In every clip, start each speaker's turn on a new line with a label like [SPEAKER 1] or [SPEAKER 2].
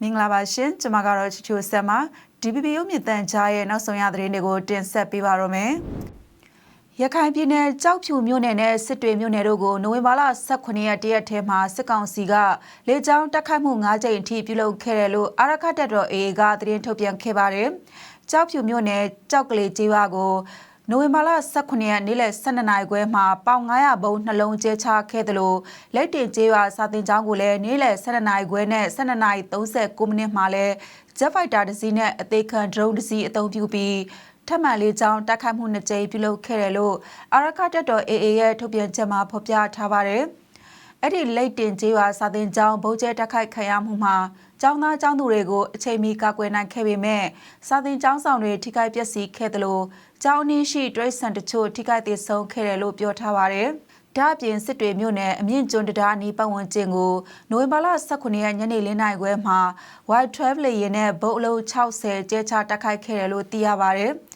[SPEAKER 1] မင်္ဂလာပါရှင်ကျွန်မကတော့ချီချိုဆက်မှာ DPP ရုပ်မြင့်တန်ကြားရဲ့နောက်ဆုံးရသတင်းတွေကိုတင်ဆက်ပေးပါရမယ်ရခိုင်ပြည်နယ်ကြောက်ဖြူမြို့နယ်နဲ့စစ်တွေမြို့နယ်တို့ကိုနိုဝင်ဘာလ18ရက်တရက်ထဲမှာစစ်ကောင်စီကလေကြောင်းတက်ခတ်မှု9ကြိမ်အထိပြုလုပ်ခဲ့တယ်လို့အာရခတက်တော် AA ကသတင်းထုတ်ပြန်ခဲ့ပါတယ်။ကြောက်ဖြူမြို့နယ်ကြောက်ကလေးကျေးရွာကို နိုဝင်ဘာလ18ရက်နေ့လယ်12နာရီခွဲမှာပေါင်900ဘုံနှလုံးကျဲချခဲ့တယ်လို့လက်တင်ကျေးရွာစာတင်ကျောင်းကိုလည်းနေ့လယ်12နာရီခွဲနဲ့12နာရီ39မိနစ်မှာလည်း Jet Fighter တစ်စီးနဲ့အသေးခံ drone တစ်စီးအသုံးပြုပြီးထပ်မံလေးချောင်းတိုက်ခိုက်မှုနှစ်ကြိမ်ပြုလုပ်ခဲ့တယ်လို့အာရခတက်တော် AA ရဲ့ထုတ်ပြန်ချက်မှာဖော်ပြထားပါတယ်။အဲ့ဒီလိတ်တင်ကျေးရွာစာသင်ကျောင်းဗုံးကျဲတိုက်ခိုက်ခံရမှုမှာ ကျောင်းသားကျောင်းသူတွေကိုအချိန်မီကာကွယ်နိုင်ခဲ့ပေမဲ့စာသင်ကျောင်းဆောင်တွေထိခိုက်ပျက်စီးခဲ့တယ်လို့ကျောင်းအင်းရှိတွိဆန်တချို့ထိခိုက်သေးဆုံးခဲ့တယ်လို့ပြောထားပါတယ်။ဒါအပြင်စစ်တွေမြို့နယ်အမြင့်ကျွန်းတံတားအနီးပတ်ဝန်းကျင်ကိုနိုဝင်ဘာလ18ရက်ညနေ4နာရီခွဲမှာ Y12 လေယာဉ်နဲ့ဗုံးအလုံး60ကျဲချတိုက်ခိုက်ခဲ့တယ်လို့သိရပါတယ်။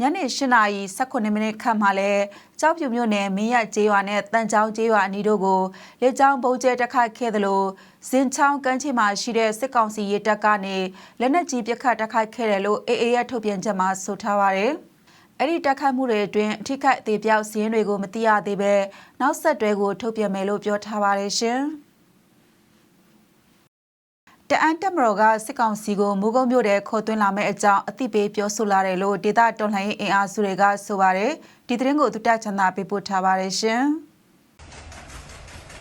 [SPEAKER 1] ညနေ8နာရီ18မိနစ်ခန့်မှာလဲကြောက်ဖြူမြို့နယ်မင်းရကျေးရွာနဲ့တန်ချောင်းကျေးရွာအနီးတို့ကိုလေကြောင်းဗုံးကျဲတိုက်ခိုက်ခဲ့တယ်လို့ဇင်ချောင်းကမ်းခြေမှာရှိတဲ့စစ်ကောင်စီရေတပ်ကနေလက်နက်ကြီးပစ်ခတ်တိုက်ခိုက်ခဲ့တယ်လို့ AA ရဲ့ထုတ်ပြန်ချက်မှာဆိုထားပါတယ်။အဲ့ဒီတက်ခတ်မှုတွေအတွင်းအထိခိုက်အသေးပြောက်စင်းတွေကိုမသိရသေးပဲနောက်ဆက်တွဲကိုထုတ်ပြန်မယ်လို့ပြောထားပါတယ်ရှင်။ တအန်တက်မတော်ကစစ်ကောင်စီကိုမူကုံမြို့တဲ့ခေါ်သွင်းလာမယ့်အကြောင်းအသိပေးပြောဆိုလာတယ်လို့ဒေတာတော်လှန်ရေးအင်အားစုတွေကဆိုပါတယ်ဒီသတင်းကိုသူတချန်သာပေးပို့ထားပါတယ်ရှင်။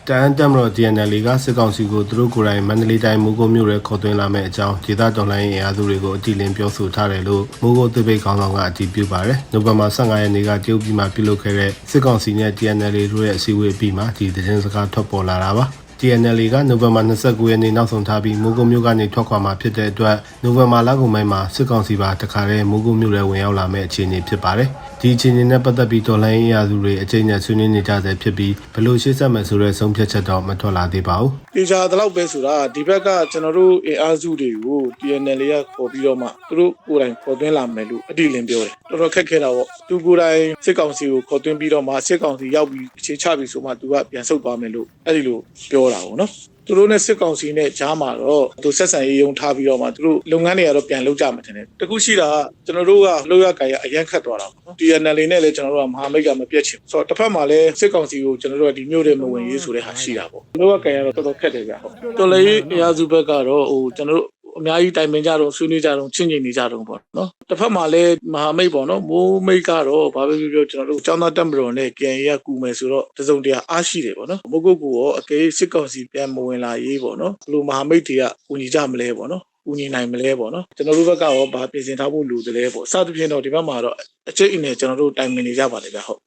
[SPEAKER 2] တန်တမ်မတော် DNL ကစစ်ကောင်စီကိုသူတို့ကိုယ်တိုင်မန္တလေးတိုင်းမိုးကုတ်မြို့ရဲခေါ်သွင်းလာမယ့်အကြောင်းဒေသတော်လှန်ရေးအင်အားစုတွေကိုအတိအလင်းပြောဆိုထားတယ်လို့မိုးကုတ်သိပိတ်ခေါင်းဆောင်ကအတည်ပြုပါတယ်။နိုဝင်ဘာ15ရက်နေ့ကတရုတ်ပြည်မှာပြုလုပ်ခဲ့တဲ့စစ်ကောင်စီနဲ့ DNL တို့ရဲ့အစည်းအဝေးပြီးမှဒီသတင်းစကားထွက်ပေါ်လာတာပါ။ TNL ကနိုဝင်ဘာ29ရက်နေ့နောက်ဆုံးထားပြီးမိုးကုတ်မြို့ကနေထွက်ခွာမှာဖြစ်တဲ့အတွက်နိုဝင်ဘာလကုန်ပိုင်းမှာစစ်ကောင်စီပါတခါတည်းမိုးကုတ်မြို့ရဲဝင်ရောက်လာမယ့်အခြေအနေဖြစ်ပါတယ်။ဒီအခြေအနေနဲ့ပတ်သက်ပြီးတော်လိုင်းအင်အားစုတွေအကြိမ်နဲ့ဆွေးနွေးနေကြဆဲဖြစ်ပြီးဘလို့ရှေ့ဆက်မယ်ဆိုတဲ့ဆုံးဖြတ်ချက်တော့မထွက်လာသေးပါဘူး။
[SPEAKER 3] တေချာတလောက်ပဲဆိုတာဒီဘက်ကကျွန်တော်တို့အင်အားစုတွေကို TNL ကခေါ်ပြီးတော့မှသူတို့ကိုယ်တိုင်ခေါ်သွင်းလာမယ်လို့အတိအလင်းပြောတယ်တော်တော်ခက်ခဲတာပေါ့သူကိုယ်တိုင်စစ်ကောင်စီကိုခေါ်သွင်းပြီးတော့မှစစ်ကောင်စီရောက်ပြီးအခြေချပြီးဆိုမှသူကပြန်ဆုတ်သွားမယ်လို့အဲ့ဒီလိုပြောတာပေါ့နော် သူတို့နဲ့စစ်ကောင်စီနဲ့ကြားမှာတော့သူဆက်ဆံရေးယုံထားပြီးတော့မှသူတို့လုပ်ငန်းတွေကတော့ပြန်လုပ်ကြမှာတင်တယ်တခုရှိတာကကျွန်တော်တို့ကလှုပ်ရကြရအရန်ခတ်သွားတာပေါ့နော် TNL နဲ့လည်းကျွန်တော်တို့ကမဟာမိတ်ကမပြတ်ချင်ဆိုတော့တစ်ဖက်မှာလည်းစစ်ကောင်စီကိုကျွန်တော်တို့ကဒီမျိုးတွေမဝင်ရေးဆိုတဲ့ဟာရှိတာပေါ့လှုပ်ရကြရတော့တော်တော်ခက်တယ်ဗျဟုတ်တော်လည်းအရာစုဘက်ကတော့ဟိုကျွန်တော်တို့ အများကြီးတိုင်ပင်ကြတော့ဆွေးနွေးကြတော့ချင်းချင်းနေကြတော့ပေါ့နော်တစ်ဖက်မှာလည်းမဟာမိတ်ပေါ့နော်မိုးမိတ်ကတော့ဘာပဲပြောပြောကျွန်တော်တို့ចောင်းသားတက်မတော်နဲ့ KN ရကူမယ်ဆိုတော့တစုံတရာအားရှိတယ်ပေါ့နော်မိုးကုတ်ကူရောအကယ်စစ်ကောင်စီပြန်မဝင်လာရေးပေါ့နော်ဘလို့မဟာမိတ်တွေကကူညီကြမလဲပေါ့နော်ကူညီနိုင်မလဲပေါ့နော်ကျွန်တော်တို့ဘက်ကရောဗာပြင်ဆင်ထားဖို့လိုတယ်လဲပေါ့စသဖြင့်တော့ဒီဘက်မှာတော့အချိတ်အနဲ့ကျွန်တော်တို့တိုင်ပင်နေကြပါတယ်ဗျဟုတ်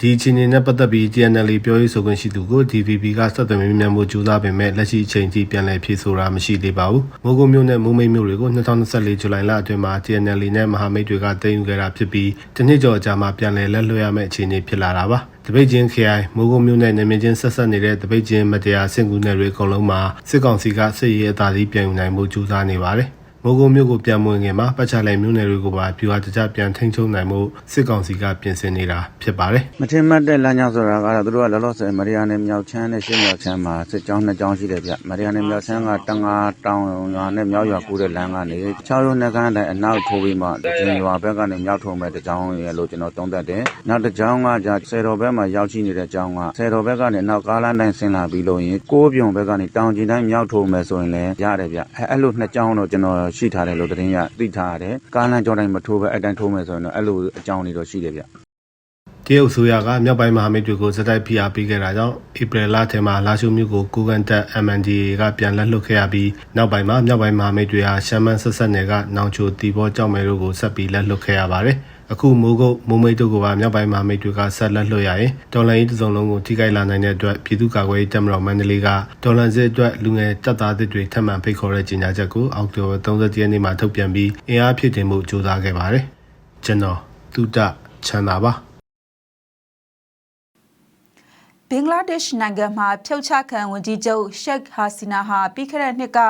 [SPEAKER 2] ဒီအချိန်နဲ့ပတ်သက်ပြီး TNL ပြောရေးဆိုခွင့်ရှိသူကို DVB က ဆက်သွယ်မေးမြန်းမှုကြိုးစားပေမဲ့ လက်ရှိအချိန်ထိ ပြန်လည်ဖြေဆိုတာ မရှိသေးပါဘူး။မိုးကုတ်မြို့နဲ့ မိုးမိတ်မြို့တွေကို2024ဇူလိုင်လအတွင်းမှာ TNL နဲ့ မဟာမိတ်တွေကတင်ယူခဲ့တာဖြစ်ပြီး တနစ်ကျော်အကြာမှာ ပြန်လည်လက်လွှတ်ရမယ့် အခြေအနေ ဖြစ်လာတာပါ။တပိတ်ချင်း KI မိုးကုတ်မြို့နဲ့နေမင်းချင်းဆက်ဆက်နေတဲ့တပိတ်ချင်း မတရားဆင့်ကူနယ်တွေ အကုန်လုံးမှာ စစ်ကောင်စီက စစ်ရေးအသာစီး ပြန်ယူနိုင်မှုကြိုးစားနေပါတယ်။ မိုးကုတ်မြို့ကိုပြန်မဝင်ခင်မှာပတ်ချလိုက်မြို့နယ်တွေကိုပါပြူဟာတကြပြန်ထိန်းချုပ်နိုင်မှုစစ်ကောင်စီကပြင်ဆင်နေတာဖြစ်ပါတယ်။
[SPEAKER 4] မထင်မှတ်တဲ့လမ်းကြောင်းဆိုတာကတော့သူတို့ကလောလောဆယ်မရီယာနယ်မြောက်ချမ်းနဲ့ရှင်းမြောက်ချမ်းမှာစစ်ကြောင်းနှစ်ကြောင်းရှိတယ်ဗျမရီယာနယ်မြောက်ချမ်းကတငါတောင်ရွာနဲ့မြောက်ရွာကူးတဲ့လမ်းကနေ6ရုံနဲ့ကန်းတိုင်းအနောက်ထိုးပြီးမှကျင်းရွာဘက်ကနေမြောက်ထုံမဲ့တကြောင်းရဲ့လို့ကျွန်တော်သုံးသပ်တယ်နောက်တစ်ကြောင်းကじゃဆယ်တော်ဘက်မှာရောက်ရှိနေတဲ့ကြောင်းကဆယ်တော်ဘက်ကနေနောက်ကားလမ်းတိုင်းဆင်းလာပြီးလို့ရင်ကိုးပြုံဘက်ကနေတောင်ကျင်တိုင်းမြောက်ထုံမဲ့ဆိုရင်လည်းရတယ်ဗျအဲအဲ့လိုနှစ်ကြောင်းတော့ကျွန်တော်ရှိထားတယ်လို့သတင်းရသိထားရတယ်ကားလမ်းကြောတိုင်းမထိုးပဲအဲ့တိုင်းထိုးမဲ့ဆိုရင်တော့အဲ့လိုအကြောင်းတွေတော့ရှိတယ်ဗျ
[SPEAKER 2] တရုတ်အစိုးရကမြောက်ပိုင်းမဟာမိတ်တွေကိုစတိုက်ဖိအားပေးခဲ့တာကြောင့်ဧပြီလထဲမှာလာရှုမြို့ကိုကိုကန်တက် MNDA ကပြန်လက်လွတ်ခဲ့ရပြီးနောက်ပိုင်းမှာမြောက်ပိုင်းမဟာမိတ်တွေဟာရှမ်းမန်းဆက်ဆက်နယ်ကနောင်ချိုတီဘောကြောက်မဲတို့ကိုဆက်ပြီးလက်လွတ်ခဲ့ရပါတယ်။ အခုမိုးကုတ်မိုးမိတ်တို့ကပါမြောက်ပိုင်းမဟာမိတ်တွေကဆက်လက်လွှတ်ရရင်တော်လန်ရေးတစ်စုံလုံးကိုထိခိုက်လာနိုင်တဲ့အတွက်ပြည်သူ့ကာကွယ်ရေးတပ်မတော်မန္တလေးကတော်လန်စစ်အတွက်လူငယ်တပ်သားတွေထပ်မံဖိတ်ခေါ်တဲ့ကြေညာချက်ကိုအောက်တိုဘာ30ရက်နေ့မှာထုတ်ပြန်ပြီးအင်အားဖြစ်တင်မှုကြိုးစားခဲ့ပါတယ်။ကျွန်တော်သုတချမ်းသာပါ
[SPEAKER 1] ပ ဘင်္ဂလားဒေ့ရှ်နိုင်ငံမှာဖြုတ်ချခံဝန်ကြီးချုပ်ရှက်ဟာစီနာဟာပြီးခဲ့တဲ့နှစ်က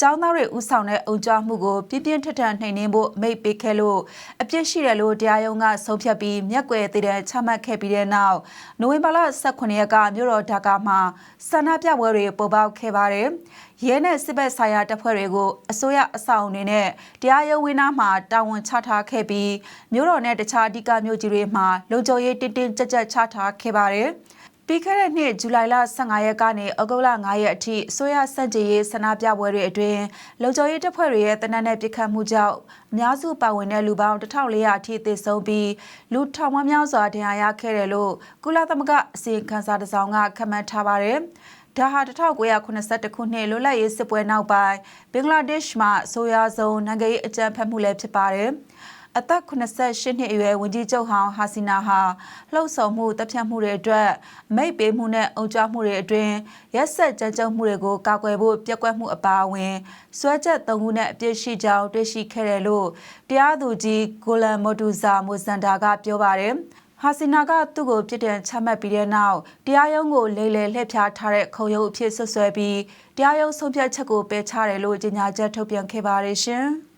[SPEAKER 1] ကျောင်းသားတွေဥဆောင်တဲ့အုံကြွမှုကိုပြင်းပြင်းထန်ထန်နှိမ်နင်းဖို့အမိတ်ပေးခဲ့လို့အပြစ်ရှိတယ်လို့တရားရုံးကဆုံးဖြတ်ပြီးမျက်ကွယ်တည်တဲ့ချမှတ်ခဲ့ပြီးတဲ့နောက်နိုဝင်ဘာလ18ရက်ကမြို့တော်ဒါကာမှာဆန္ဒပြပွဲတွေပေါ်ပေါက်ခဲ့ပါတယ်။ရဲနဲ့စစ်ဘက်ဆိုင်ရာတပ်ဖွဲ့တွေကိုအစိုးရအဆောင်တွေနဲ့တရားရုံးဝင်းသားမှာတာဝန်ချထားခဲ့ပြီးမြို့တော်နဲ့တခြားအဓိကမြို့ကြီးတွေမှာလုံခြုံရေးတင်းတင်းကြပ်ကြပ်ချထားခဲ့ပါတယ်။ ပြီးခဲ့တဲ့နှစ်ဇူလိုင်လ15ရက်ကနေဩဂုတ်လ9ရက်အထိအစိုးရစက်ကြည်ရေးဆန္ဒပြပွဲတွေအတွင်းလုံခြုံရေးတပ်ဖွဲ့တွေရဲ့တနက်နဲ့ပစ်ခတ်မှုကြောင့်အများစုပါဝင်တဲ့လူပေါင်း1400အထိသေဆုံးပြီးလူထောင်ပေါင်းများစွာဒဏ်ရာရခဲ့တယ်လို့ကုလသမဂ္ဂအစီရင်ခံစာတစ်စောင်ကခန့်မှန်းထားပါတယ်။ဒါဟာ1982ခုနှစ်လွတ်လပ်ရေးစစ်ပွဲနောက်ပိုင်းဘင်္ဂလားဒေ့ရှ်မှာအဆိုးရွားဆုံးနိုင်ငံရေးအကြမ်းဖက်မှုလည်းဖြစ်ပါတယ်။ အသက်88နှစ်အရွယ်ဝန်ကြီးချုပ်ဟောင်းဟာစီနာဟာလှုပ်ဆောင်မှုတပ်ဖြတ်မှုတွေအတွက်အမိတ်ပေးမှုနဲ့အုံကြွမှုတွေအတွင်းရက်ဆက်ကြမ်းကြုတ်မှုတွေကိုကာကွယ်ဖို့ပြက်ကွက်မှုအပါအဝင်စွဲချက်သုံးခုနဲ့အပြစ်ရှိကြောင်းတွေ့ရှိခဲ့တယ်လို့တရားသူကြီးကိုလန်မိုတူဇာမိုဇန်ဒါကပြောပါတယ်ဟာစီနာကသူ့ကိုပြစ်ဒဏ်ချမှတ်ပြီးတဲ့နောက်တရားရုံးကိုလိမ့်လေလှည့်ဖြားထားတဲ့ခုံရုံးအဖြစ်ဆွဆွဲပြီးတရားရုံးဆုံးဖြတ်ချက်ကိုပယ်ချတယ်လို့ကြေညာချက်ထုတ်ပြန်ခဲ့ပါတယ်ရှင်။